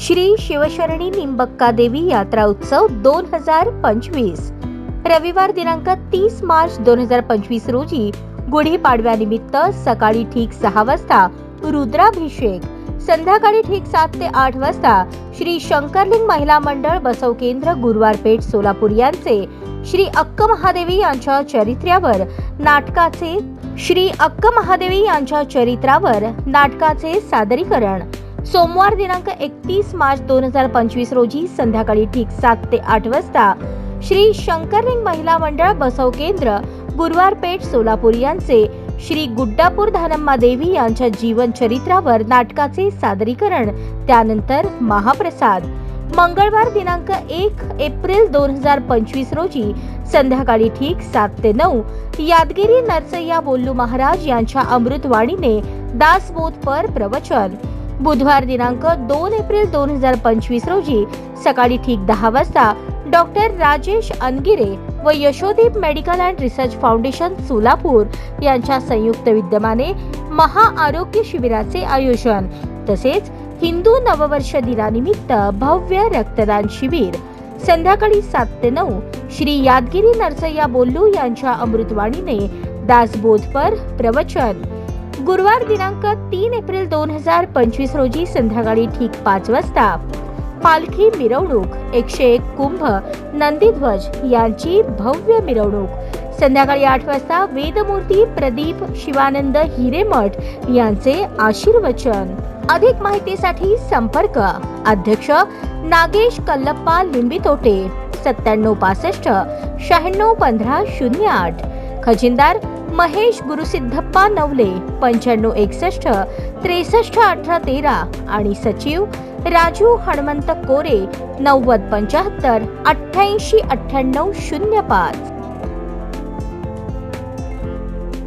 श्री शिवशरणी निंबक्का देवी यात्रा उत्सव दोन हजार पंचवीस. रविवार दिनांक तीस मार्च दोन हजार पंचवीस रोजी गुढीपाडव्यानिमित्त सकाळी ठीक सहा वाजता रुद्राभिषेक संध्याकाळी ठीक सात ते आठ वाजता श्री शंकरलिंग महिला मंडळ बसव केंद्र गुरुवार पेठ सोलापूर यांचे श्री अक्क महादेवी यांच्या चरित्र्यावर नाटकाचे श्री अक्क महादेवी यांच्या चरित्रावर नाटकाचे सादरीकरण सोमवार दिनांक एकतीस मार्च दोन हजार पंचवीस रोजी संध्याकाळी ठीक सात ते आठ वाजता श्री शंकरलिंग महिला मंडळ बसव केंद्र गुरुवार पेठ सोलापूर यांचे श्री गुड्डापूर धानम्मा देवी यांच्या जीवन चरित्रावर नाटकाचे सादरीकरण त्यानंतर महाप्रसाद. मंगळवार दिनांक एक एप्रिल दोन हजार पंचवीस रोजी संध्याकाळी ठीक सात ते नऊ यादगिरी नरसय्या बोल्लू महाराज यांच्या अमृतवाणीने दासबोध पर प्रवचन. बुधवार दिनांक दोन एप्रिल दोन हजार पंचवीस रोजी सकाळी ठीक दहा वाजता डॉक्टर राजेश अनगिरे व Yashodeep medical and research foundation Solapur यांच्या संयुक्त विद्यमाने महाआरोग्य शिबिराचे आयोजन तसेच हिंदू नववर्ष दिनानिमित्त भव्य रक्तदान शिबिर. संध्याकाळी सात ते नऊ श्री यादगिरी नरसय्या बोल्लू यांच्या अमृतवाणीने दासबोधपर प्रवचन. गुरुवार दिनांक तीन एप्रिल दोन हजार पंचवीस रोजी संध्याकाळी ठीक पाच वाजता. पालखी मिरवणूक एकशे एक कुंभ नंदीध्वज यांची भव्य मिरवणूक. संध्याकाळी आठ वाजता वेदमूर्ती प्रदीप शिवानंद हिरेमठ यांचे आशीर्वचन. अधिक माहितीसाठी संपर्क. अध्यक्ष नागेश कल्लप्पा लिंबितोटे सत्त्याण्णव पासष्ट शहाण्णव पंधरा शून्य आठ. खजिनदार महेश गुरुसिद्धप्पा नवले पंच्याण्णव एकसष्ट त्रेसष्ट अठरा तेरा आणि सचिव राजू हनुमंत कोरे नव्वद पंच्याहत्तर अठ्ठ्याऐंशी अठ्ठ्याण्णव शून्य पाच.